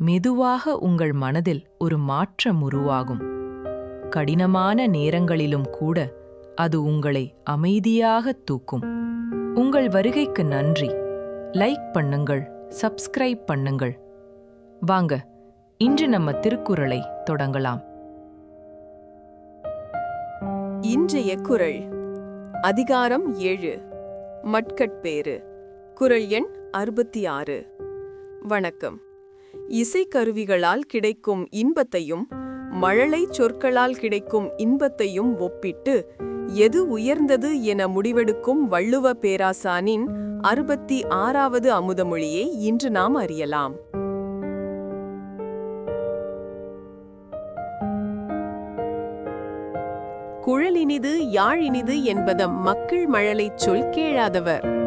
மெதுவாக உங்கள் மனதில் ஒரு மாற்றம் உருவாகும். கடினமான நேரங்களிலும் கூட அது உங்களை அமைதியாக தூக்கும். உங்கள் வருகைக்கு நன்றி. லைக் பண்ணுங்கள் சப்ஸ்கிரைப் பண்ணுங்கள். வாங்க இன்று நம்ம திருக்குறளை தொடங்கலாம். இன்றைய குறள் அதிகாரம் ஏழு மட்கட்பேறு குறள் எண் அறுபத்தி ஆறு. வணக்கம். இசைக்கருவிகளால் கிடைக்கும் இன்பத்தையும் மழலை சொற்களால் கிடைக்கும் இன்பத்தையும் ஒப்பிட்டு எது உயர்ந்தது என முடிவெடுக்கும் வள்ளுவ பேராசானின் அறுபத்தி ஆறாவது அமுதமொழியை இன்று நாம் அறியலாம். குழலினிது யாழினிது என்பதம் மக்கள் மழலைச் சொல் கேளாதவர்.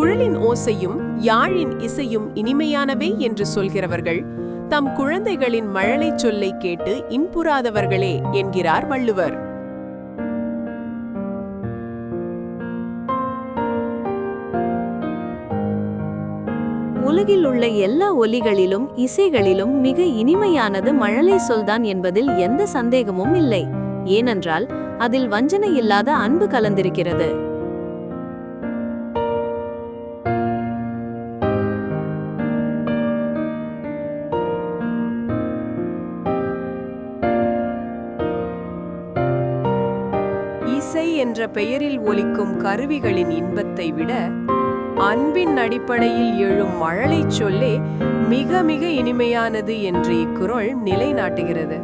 குழலின் ஓசையும் யாழின் இசையும் இனிமையானவை என்று சொல்கிறவர்கள் தம் குழந்தைகளின் மழலைச் சொல்லை கேட்டு இன்புறாதவர்களே என்கிறார் வள்ளுவர். உலகில் உள்ள எல்லா ஒலிகளிலும் இசைகளிலும் மிக இனிமையானது மழலை சொல்தான் என்பதில் எந்த சந்தேகமும் இல்லை. ஏனென்றால் அதில் வஞ்சனை இல்லாத அன்பு கலந்திருக்கிறது. இசை என்ற பெயரில் ஒலிக்கும் கருவிகளின் இன்பத்தை விட அன்பின் அடிப்படையில் எழும் மழலைச் சொல்லே மிக மிக இனிமையானது என்று இக்குரல் நிலைநாட்டுகிறது.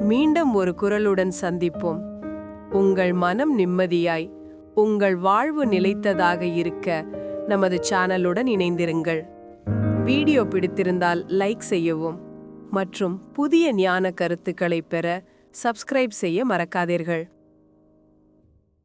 மீண்டும் ஒரு குரலுடன் சந்திப்போம். உங்கள் மனம் நிம்மதியாய் உங்கள் வாழ்வு நிலைத்ததாக இருக்க நமது சேனலுடன் இணைந்திருங்கள். வீடியோ பிடித்திருந்தால் லைக் செய்யவும் மற்றும் புதிய ஞான கருத்துக்களை பெற சப்ஸ்கிரைப் செய்ய மறக்காதீர்கள்.